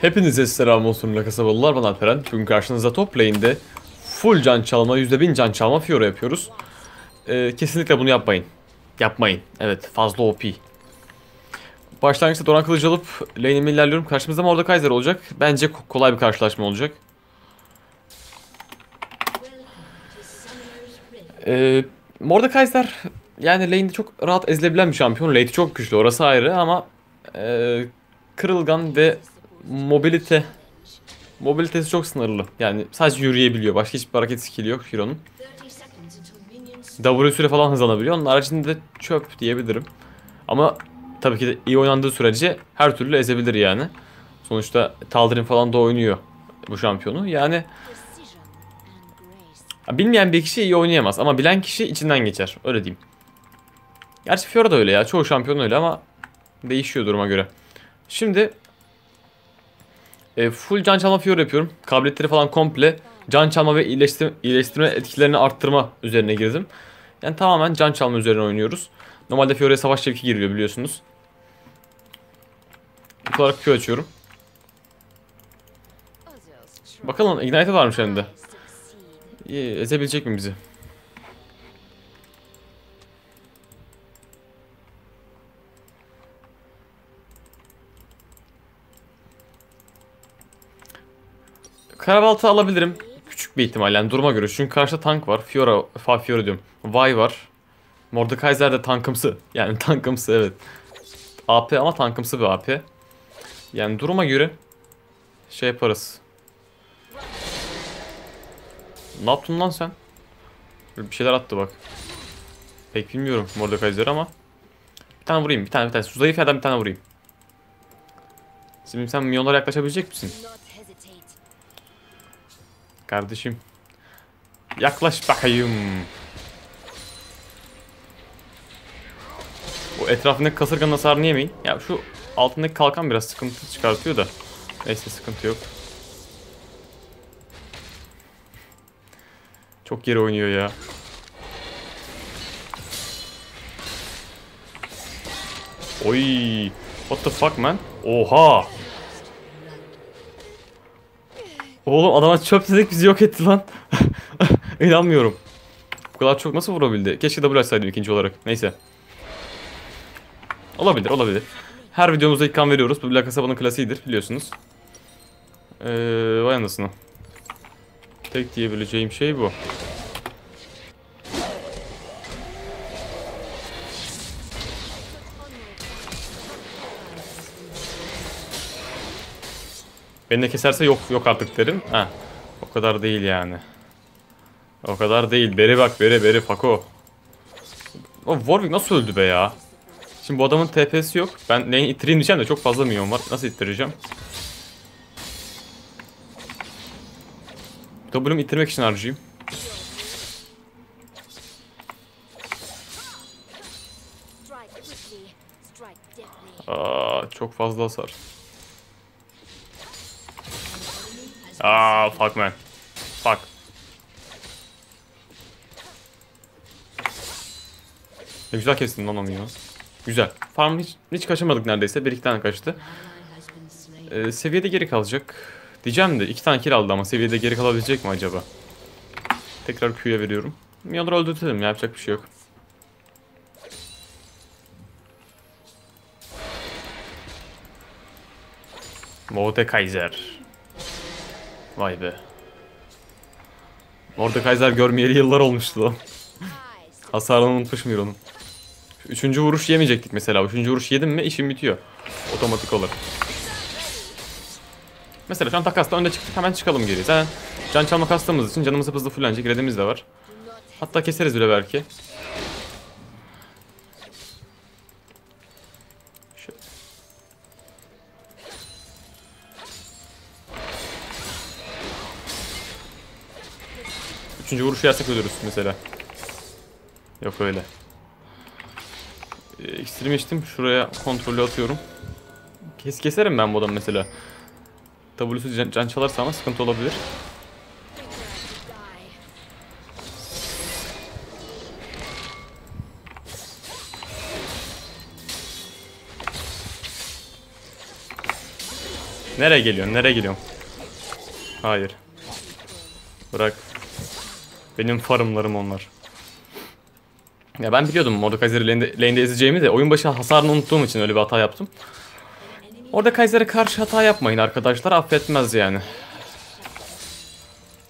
Hepinize selam olsun La Kasabalılar ben Alperen. Bugün karşınızda top lane'de full can çalma, %1000 can çalma Fiora yapıyoruz. Ee, kesinlikle bunu yapmayın. Yapmayın. Evet fazla OP. Başlangıçta Doran Kılıcı alıp lane'imi ilerliyorum. Karşımızda Mordekaiser olacak. Bence ko- kolay bir karşılaşma olacak. Ee, Mordekaiser yani lane'de çok rahat ezilebilen bir şampiyon. Late'i çok güçlü orası ayrı ama e, kırılgan ve mobilite mobilitesi çok sınırlı. Yani sadece yürüyebiliyor. Başka hiçbir hareket skill'i yok Hiro'nun. W süre falan hızlanabiliyor. Onun haricinde çöp diyebilirim. Ama tabii ki de iyi oynandığı sürece her türlü ezebilir yani. Sonuçta Taldirin falan da oynuyor bu şampiyonu. Yani bilmeyen bir kişi iyi oynayamaz ama bilen kişi içinden geçer. Öyle diyeyim. Gerçi Fiora da öyle ya. Çoğu şampiyon öyle ama değişiyor duruma göre. Şimdi e, full can çalma Fiora yapıyorum. Kabiliyetleri falan komple can çalma ve iyileştirme, iyileştirme etkilerini arttırma üzerine girdim. Yani tamamen can çalma üzerine oynuyoruz. Normalde Fiora'ya savaş şevki giriliyor biliyorsunuz. İlk olarak Q açıyorum. Bakalım Ignite varmış elinde. Ezebilecek mi bizi? Karabalta alabilirim. Küçük bir ihtimal yani duruma göre. Çünkü karşıda tank var. Fiora, fa Fiora diyorum. Vi var. Mordekaiser de tankımsı. Yani tankımsı evet. AP ama tankımsı bir AP. Yani duruma göre şey yaparız. Ne yaptın lan sen? Böyle bir şeyler attı bak. Pek bilmiyorum Mordekaiser ama. Bir tane vurayım. Bir tane bir tane. Zayıf yerden bir tane vurayım. Şimdi sen milyonlara yaklaşabilecek misin? Kardeşim. Yaklaş bakayım. Bu etrafındaki kasırganın hasarını yemeyin. Ya şu altındaki kalkan biraz sıkıntı çıkartıyor da. Neyse sıkıntı yok. Çok geri oynuyor ya. Oy. What the fuck man? Oha. Oğlum adama çöp dedik bizi yok etti lan. İnanmıyorum. Bu kadar çok nasıl vurabildi? Keşke double açsaydım ikinci olarak. Neyse. Olabilir olabilir. Her videomuzda ilk kan veriyoruz. Bu La Casaba'nın klasiğidir biliyorsunuz. Ee, vay anasını. Tek diyebileceğim şey bu. Beni de keserse yok yok artık derim. Ha. O kadar değil yani. O kadar değil. Beri bak beri beri Fako. O Warwick nasıl öldü be ya? Şimdi bu adamın TP'si yok. Ben lane ittireyim diyeceğim de çok fazla milyon var. Nasıl ittireceğim? W'mu ittirmek için harcayayım. Aa, çok fazla hasar. Aa, fuck man. Fuck. Ne güzel kestin lan onu ya. Güzel. Farm hiç, hiç kaçamadık neredeyse. Bir iki tane kaçtı. Ee, seviyede geri kalacak. Diyeceğim de iki tane kill aldı ama seviyede geri kalabilecek mi acaba? Tekrar Q'ya veriyorum. Minyonları öldürtelim ya, yapacak bir şey yok. Mordekaiser. Vay be. Mordekaiser görmeyeli yıllar olmuştu lan. Hasarını unutmuşum onun. Üçüncü vuruş yemeyecektik mesela. Üçüncü vuruş yedim mi işim bitiyor. Otomatik olur. Mesela şu an takasla önde çıktık hemen çıkalım geri. Zaten can çalma kastığımız için canımız hızlı fullenecek. Redimiz de var. Hatta keseriz bile belki. Üçüncü vuruş yersek ölürüz mesela. Yok öyle. Ee, İksirimi içtim. Şuraya kontrolü atıyorum. Kes keserim ben bu adamı mesela. W'su can, can çalarsa ama sıkıntı olabilir. Nereye geliyorsun? Nereye geliyorsun? Hayır. Bırak. Benim farımlarım onlar. Ya ben biliyordum Mordekaiser'i lane'de, lane'de ezeceğimi de oyun başı hasarını unuttuğum için öyle bir hata yaptım. Orada Kaiser'e karşı hata yapmayın arkadaşlar affetmez yani.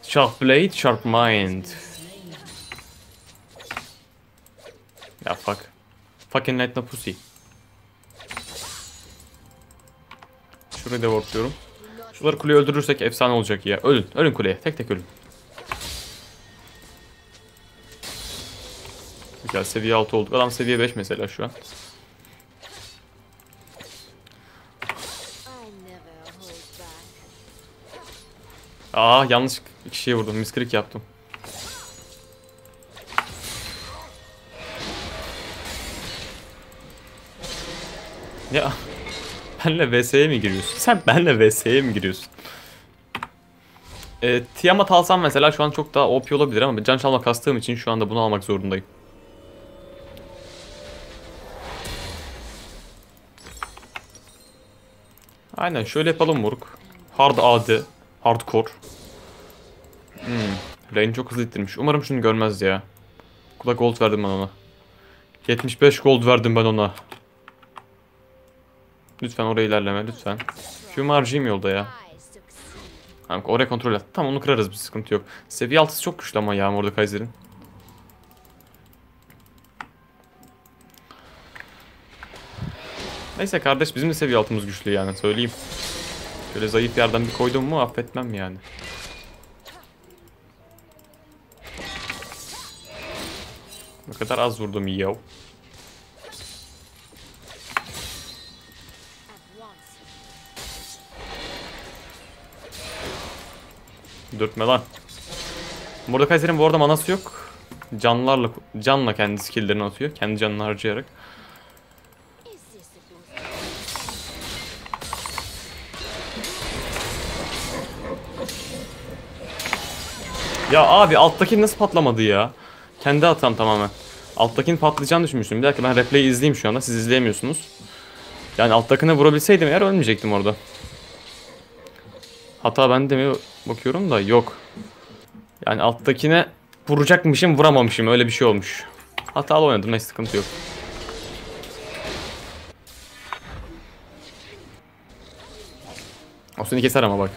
Sharp blade, sharp mind. Ya fuck. Fucking light no pussy. Şurayı da wardluyorum. Şuları kuleyi öldürürsek efsane olacak ya. Ölün, ölün kuleye. Tek tek ölün. Güzel seviye 6 olduk. Adam seviye 5 mesela şu an. Aa yanlış kişiye vurdum. Misklik yaptım. Ya benle VS'ye mi giriyorsun? Sen benle VS'ye mi giriyorsun? E, Tiamat alsam mesela şu an çok daha OP olabilir ama can çalma kastığım için şu anda bunu almak zorundayım. Aynen şöyle yapalım Muruk. Hard AD. Hardcore. Hmm. Lane çok hızlı ittirmiş. Umarım şunu görmez ya. Kula gold verdim ben ona. 75 gold verdim ben ona. Lütfen oraya ilerleme lütfen. Q'mu harcayayım yolda ya. Tamam oraya kontrol et. Tamam onu kırarız bir sıkıntı yok. Seviye 6'sı çok güçlü ama ya Mordekaiser'in. Neyse kardeş bizim de seviye altımız güçlü yani söyleyeyim. Şöyle zayıf yerden bir koydum mu affetmem yani. Ne kadar az vurdum yav. Dürtme lan. Mordekaiser'in bu arada manası yok. Canlarla, canla kendi skill'lerini atıyor. Kendi canını harcayarak. Ya abi alttaki nasıl patlamadı ya? Kendi hatam tamamen. Alttakinin patlayacağını düşünmüştüm. Bir dakika ben replay'i izleyeyim şu anda. Siz izleyemiyorsunuz. Yani alttakine vurabilseydim eğer ölmeyecektim orada. Hata bende mi bakıyorum da yok. Yani alttakine vuracakmışım vuramamışım öyle bir şey olmuş. Hatalı oynadım neyse sıkıntı yok. O seni keser ama bak.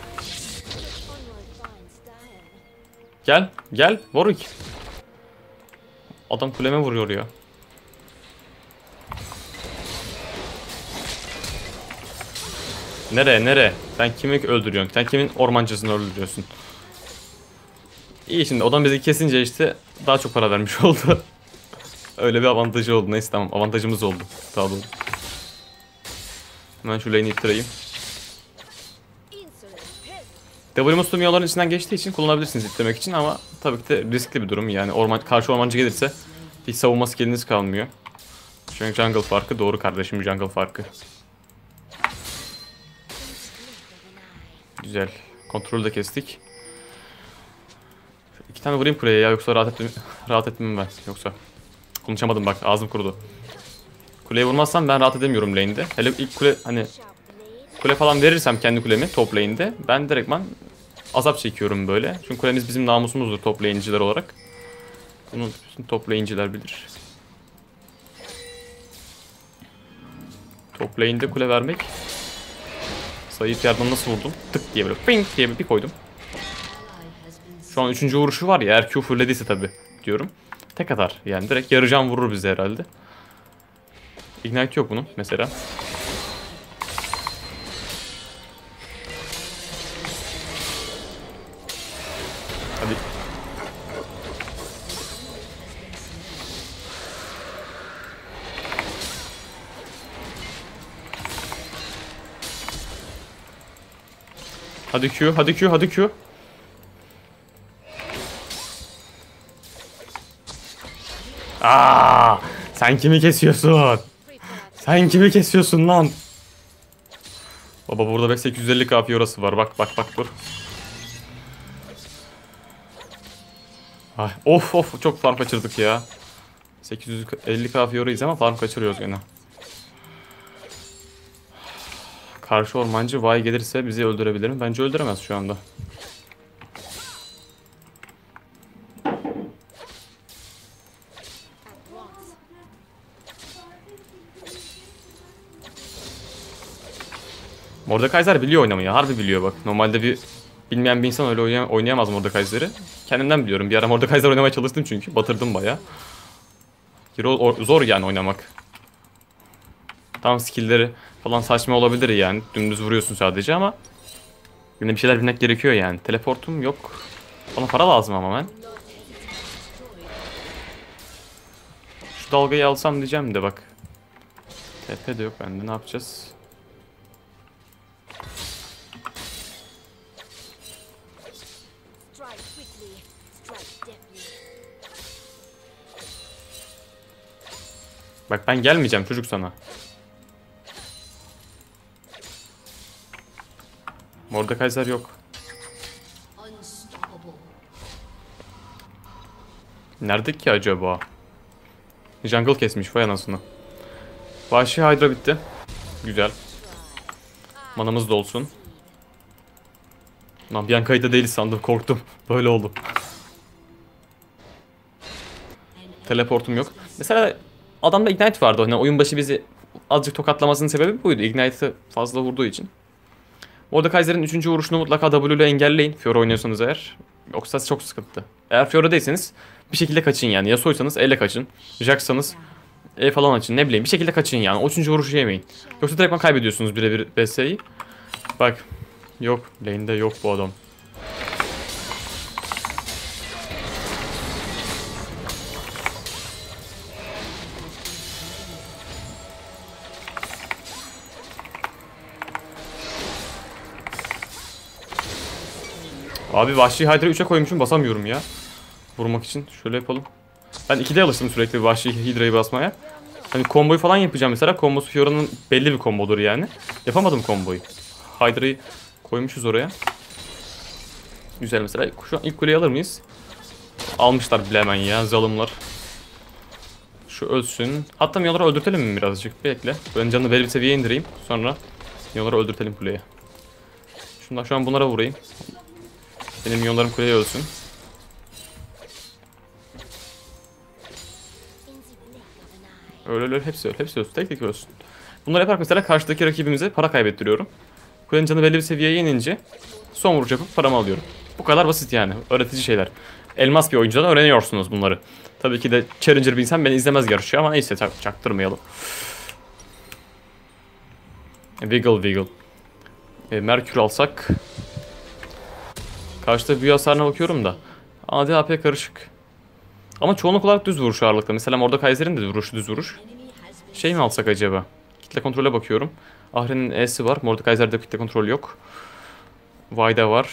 Gel, gel, Warwick. Adam kuleme vuruyor ya. Nereye, nereye? Sen kimi öldürüyorsun? Sen kimin ormancısını öldürüyorsun? İyi şimdi adam bizi kesince işte daha çok para vermiş oldu. Öyle bir avantajı oldu. Neyse tamam avantajımız oldu. Daha doğru. Hemen şu lane'i ittireyim. W muslu miyoların içinden geçtiği için kullanabilirsiniz itlemek için ama tabii ki de riskli bir durum. Yani orman, karşı ormancı gelirse hiç savunma skilliniz kalmıyor. Çünkü jungle farkı doğru kardeşim jungle farkı. Güzel. Kontrolü de kestik. İki tane vurayım kuleye ya yoksa rahat etmem, rahat etmem ben yoksa. Konuşamadım bak ağzım kurudu. Kuleye vurmazsam ben rahat edemiyorum lane'de. Hele ilk kule hani kule falan verirsem kendi kulemi top lane'de ben direktman azap çekiyorum böyle. Çünkü kulemiz bizim namusumuzdur top lane'ciler olarak. Bunu bütün top lane'ciler bilir. Top lane'de kule vermek Zayıf yerden nasıl vurdum? Tık diye böyle ping diye bir koydum. Şu an üçüncü vuruşu var ya eğer Q fullediyse tabi diyorum. Tek atar yani direkt yarı can vurur bize herhalde. Ignite yok bunun mesela. Hadi Q, hadi Q, hadi Q. Aa, sen kimi kesiyorsun? Sen kimi kesiyorsun lan? Baba burada 850 k orası var. Bak bak bak dur. Ay, of of çok farm kaçırdık ya. 850 k fiyorayız ama farm kaçırıyoruz gene. Karşı ormancı Vay gelirse bizi öldürebilir mi? Bence öldüremez şu anda. Mordekaiser biliyor oynamayı. Harbi biliyor bak. Normalde bir bilmeyen bir insan öyle oynay- oynayamaz Mordekaiser'i. Kendimden biliyorum. Bir ara Mordekaiser oynamaya çalıştım çünkü. Batırdım baya. Zor yani oynamak. Tam skill'leri falan saçma olabilir yani. Dümdüz vuruyorsun sadece ama yine bir şeyler bilmek gerekiyor yani. Teleportum yok. Bana para lazım ama ben. Şu dalgayı alsam diyeceğim de bak. TP de yok bende ne yapacağız? Bak ben gelmeyeceğim çocuk sana. Mordekaiser yok. Nerede ki acaba? Jungle kesmiş vay anasını. Vahşi Hydra bitti. Güzel. Manamız da olsun. Lan bir an kayıtta değiliz sandım korktum. Böyle oldu. Teleportum yok. Mesela adamda Ignite vardı. Hani oyun başı bizi azıcık tokatlamasının sebebi buydu. Ignite'ı fazla vurduğu için. Mordekaiser'in 3. vuruşunu mutlaka W ile engelleyin. Fiora oynuyorsanız eğer. Yoksa çok sıkıntı. Eğer Fiora değilseniz bir şekilde kaçın yani. Yasuo'ysanız elle kaçın. Jax'sanız E falan açın. Ne bileyim bir şekilde kaçın yani. O 3. vuruşu yemeyin. Yoksa direktman kaybediyorsunuz birebir BS'yi. Bak. Yok. Lane'de yok bu adam. Abi Vahşi Hydra'yı 3'e koymuşum basamıyorum ya. Vurmak için. Şöyle yapalım. Ben 2'de alıştım sürekli Vahşi Hydra'yı basmaya. Hani komboyu falan yapacağım mesela. Kombosu Fiora'nın belli bir kombodur yani. Yapamadım komboyu. Hydra'yı koymuşuz oraya. Güzel mesela. Şu an ilk kuleyi alır mıyız? Almışlar bile hemen ya zalimler. Şu ölsün. Hatta Miyoları öldürtelim mi birazcık? Bekle. Ben canını belli bir seviyeye indireyim. Sonra Miyoları öldürtelim kuleye. Şundan şu an bunlara vurayım. Benim milyonlarım kuleye ölsün. Öyle öyle hepsi öyle. Hepsi ölsün. Tek tek ölsün. Bunları yaparak mesela karşıdaki rakibimize para kaybettiriyorum. Kulenin canı belli bir seviyeye inince son vuruş yapıp paramı alıyorum. Bu kadar basit yani. Öğretici şeyler. Elmas bir oyuncudan öğreniyorsunuz bunları. Tabii ki de Challenger bir insan beni izlemez yarışıyor ama neyse çak- çaktırmayalım. Wiggle wiggle. E, Merkür alsak. Karşıda büyü hasarına bakıyorum da. AD AP karışık. Ama çoğunluk olarak düz vuruş ağırlıkta. Mesela orada Kaiser'in de vuruşu düz vuruş. Şey mi alsak acaba? Kitle kontrole bakıyorum. Ahri'nin E'si var. Mordekaiser'de kitle kontrol yok. Vayda var.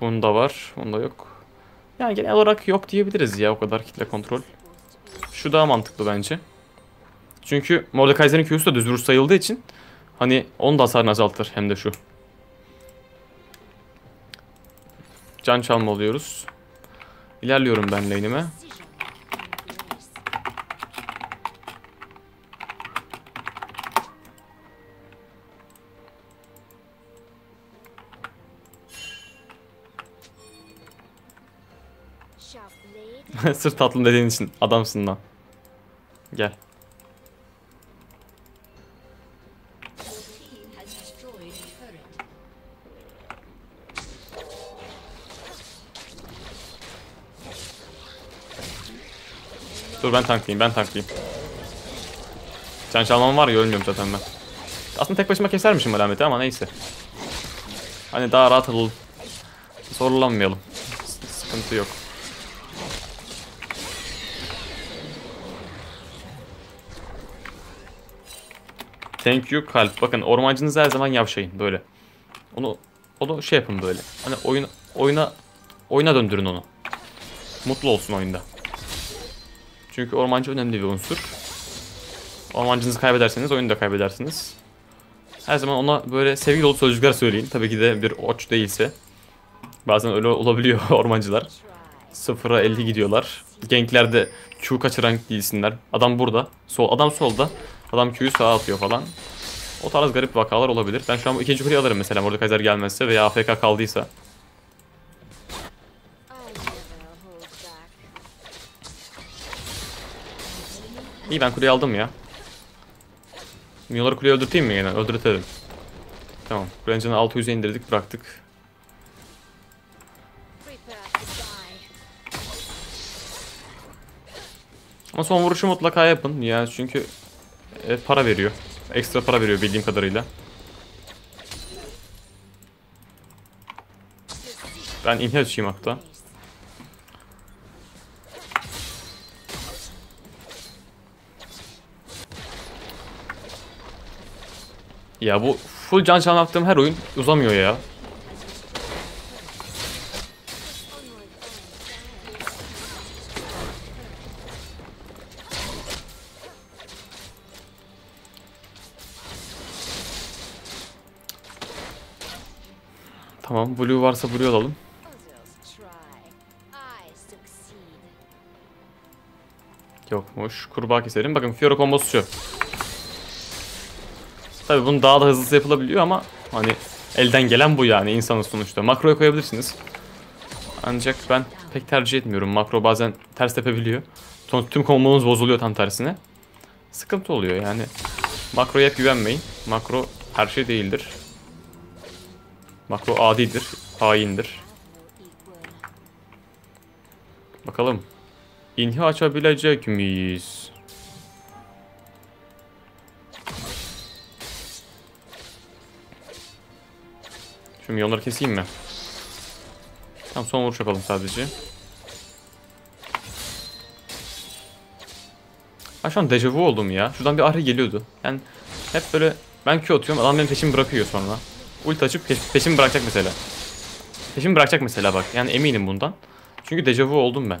Bunda var. Bunda yok. Yani genel olarak yok diyebiliriz ya o kadar kitle kontrol. Şu daha mantıklı bence. Çünkü Mordekaiser'in Q'su da düz vuruş sayıldığı için hani onun da hasarını azaltır hem de şu. Can çalma oluyoruz. İlerliyorum ben lane'ime. Sırf tatlım dediğin için adamsın lan. Gel. Dur ben tanklayayım ben tanklayayım. Can çalmam var ya ölmüyorum zaten ben. Aslında tek başıma kesermişim alameti ama neyse. Hani daha rahat olalım. Zorlanmayalım. S- Sıkıntı yok. Thank you kalp. Bakın ormancınızı her zaman yavşayın böyle. Onu onu şey yapın böyle. Hani oyun oyuna oyuna döndürün onu. Mutlu olsun oyunda. Çünkü ormancı önemli bir unsur. Ormancınızı kaybederseniz oyunu da kaybedersiniz. Her zaman ona böyle sevgi dolu sözcükler söyleyin. Tabii ki de bir oç değilse. Bazen öyle olabiliyor ormancılar. 0'a 50 gidiyorlar. Ganklerde Q kaçıran değilsinler. Adam burada. Sol, adam solda. Adam Q'yu sağa atıyor falan. O tarz garip vakalar olabilir. Ben şu an bu ikinci kuleyi alırım mesela Mordekaiser gelmezse veya AFK kaldıysa. İyi ben kuleyi aldım ya. Minyonları kuleye öldürteyim mi yine? Öldürtelim. Tamam. Canını 600'e indirdik bıraktık. Ama son vuruşu mutlaka yapın ya çünkü e, para veriyor. Ekstra para veriyor bildiğim kadarıyla. Ben inhale açayım hatta. Ya bu full can çalma yaptığım her oyun uzamıyor ya. Tamam blue varsa blue alalım. Yokmuş. Kurbağa keselim. Bakın Fiora kombosu şu. Tabi bunun daha da hızlısı yapılabiliyor ama hani elden gelen bu yani insanın sonuçta. Makroya koyabilirsiniz. Ancak ben pek tercih etmiyorum. Makro bazen ters tepebiliyor. Tüm kombonuz bozuluyor tam tersine. Sıkıntı oluyor yani. Makroya hep güvenmeyin. Makro her şey değildir. Makro adidir, haindir. Bakalım. İnhi açabilecek miyiz? Şu milyonları keseyim mi? Tamam son vuruş yapalım sadece. Ha şu an dejavu oldum ya. Şuradan bir ahri geliyordu. Yani hep böyle ben Q atıyorum adam benim peşimi bırakıyor sonra. Ulti açıp peş, peşimi bırakacak mesela. Peşimi bırakacak mesela bak. Yani eminim bundan. Çünkü dejavu oldum ben.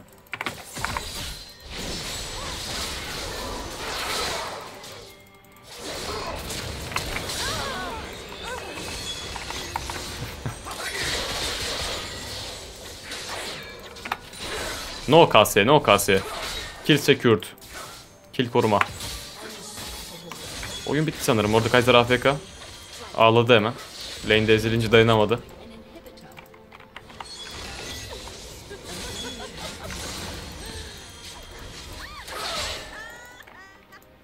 No KS, no KS. Kill secured. Kill koruma. Oyun bitti sanırım. Orada Kaiser AFK. Ağladı hemen. Lane'de ezilince dayanamadı.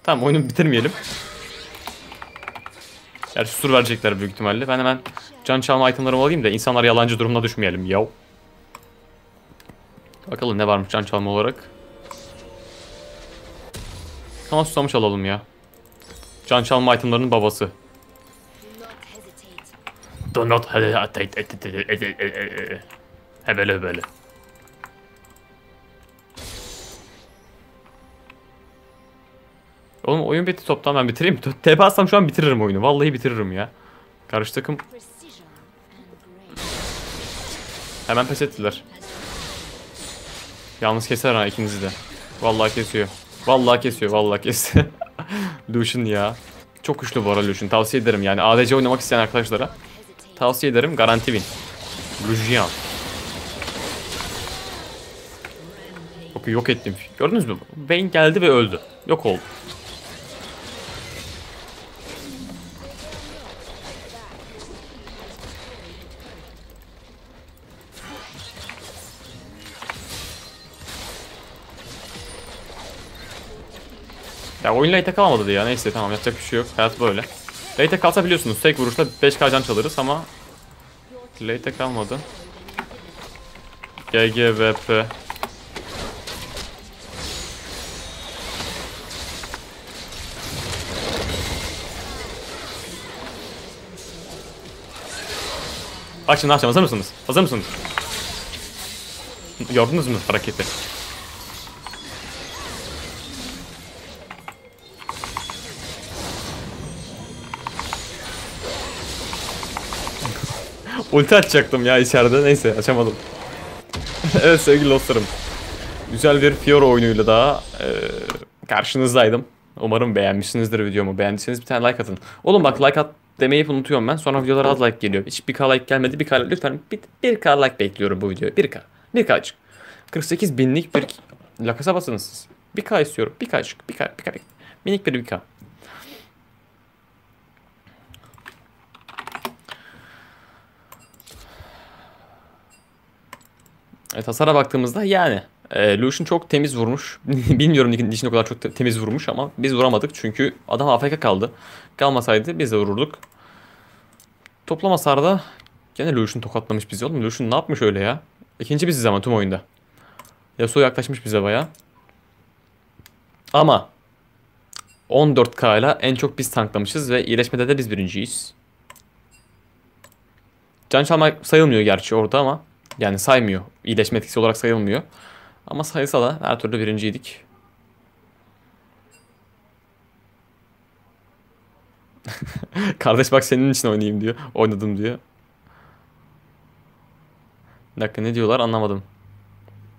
Tamam oyunu bitirmeyelim. Gerçi sur verecekler büyük ihtimalle. Ben hemen can çalma itemlarımı alayım da insanlar yalancı durumuna düşmeyelim. Yav. Bakalım ne varmış can çalma olarak. Kanal susamış alalım ya. Can çalma itemlarının babası. Do not hesitate. Hebele hebele. Oğlum oyun bitti toptan ben bitireyim. TP atsam şu an bitiririm oyunu. Vallahi bitiririm ya. Karşı takım hemen pes ettiler. Yalnız keser ha ikinizi de. Vallahi kesiyor. Vallahi kesiyor. Vallahi kesiyor. Lucian ya. Çok güçlü bu ara Lucian. Tavsiye ederim yani. ADC oynamak isteyen arkadaşlara. Tavsiye ederim. Garanti win. Lucian. Yok, yok ettim. Gördünüz mü? Vayne geldi ve öldü. Yok oldu. Ya oyun late kalmadı ya. Neyse tamam yapacak bir şey yok. Hayat böyle. Late kalsa biliyorsunuz tek vuruşta 5k can çalırız ama late kalmadı. GGVP Bak şimdi ne yapacağım hazır mısınız? Hazır mısınız? Gördünüz mü hareketi? Ulti açacaktım ya içeride neyse açamadım. evet sevgili dostlarım. Güzel bir Fiora oyunuyla daha e, karşınızdaydım. Umarım beğenmişsinizdir videomu. Beğendiyseniz bir tane like atın. Oğlum bak like at demeyi unutuyorum ben. Sonra videolara az like geliyor. Hiç 1k like gelmedi. 1k lütfen bir, 1k like bekliyorum bu videoya. 1k. 1k açık. 48 binlik bir lakasa basınız siz. 1k istiyorum. 1k açık. 1k. 1k. Minik bir 1k. Evet, hasara baktığımızda yani e, Lucian çok temiz vurmuş. Bilmiyorum dişini o kadar çok te- temiz vurmuş ama biz vuramadık çünkü adam AFK kaldı. Kalmasaydı biz de vururduk. Toplam hasarda gene Lucian tokatlamış bizi oğlum. Lucian ne yapmış öyle ya? İkinci biziz ama tüm oyunda. Yasuo yaklaşmış bize baya. Ama 14k ile en çok biz tanklamışız ve iyileşmede de biz birinciyiz. Can çalmak sayılmıyor gerçi orada ama yani saymıyor. İyileşme etkisi olarak sayılmıyor. Ama sayılsa da her türlü birinciydik. Kardeş bak senin için oynayayım diyor. Oynadım diyor. Bir dakika ne diyorlar anlamadım.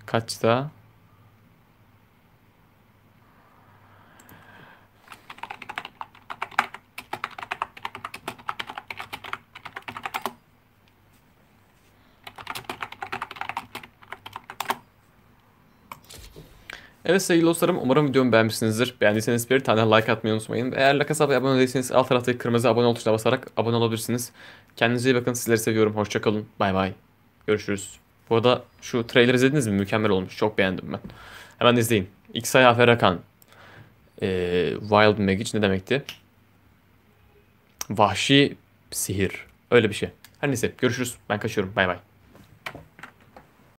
Kaçta? Evet sevgili dostlarım umarım videomu beğenmişsinizdir. Beğendiyseniz bir tane like atmayı unutmayın. Eğer like kasaba abone değilseniz alt taraftaki kırmızı abone ol tuşuna basarak abone olabilirsiniz. Kendinize iyi bakın. Sizleri seviyorum. Hoşçakalın. Bay bay. Görüşürüz. Bu arada şu trailer izlediniz mi? Mükemmel olmuş. Çok beğendim ben. Hemen izleyin. Xay Aferakan. Ee, Wild Magic ne demekti? Vahşi sihir. Öyle bir şey. Her neyse görüşürüz. Ben kaçıyorum. Bay bay.